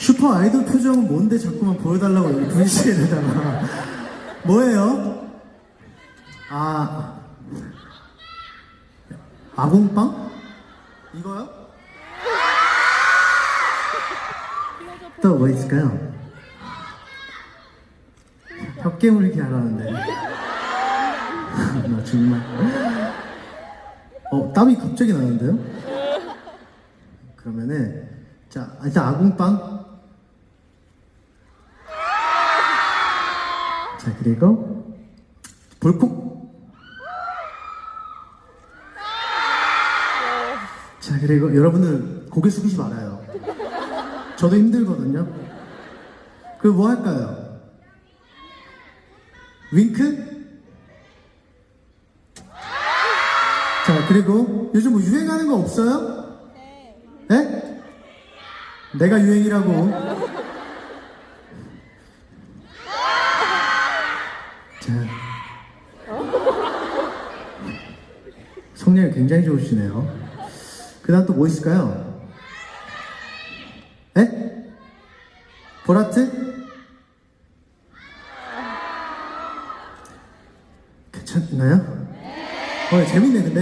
슈퍼 아이돌 표정은 뭔데 자꾸만 보여달라고 여기 VC에다가 뭐예요? 아 아궁빵? 이거요? 또 뭐 있을까요? 벽개물기 하라는데 나 정말 어 땀이 갑자기 나는데요? 그러면은 자 일단 아궁빵 자 그리고 볼콕 자 그리고 여러분들 고개 숙이지 말아요 저도 힘들거든요 그뭐 할까요? 윙크? 자 그리고 요즘 뭐 유행하는 거 없어요? 네? 내가 유행이라고 참. 성량이 굉장히 좋으시네요. 그 다음 또 뭐 있을까요? 에? 보라트? 괜찮나요? 어, 재밌네, 근데.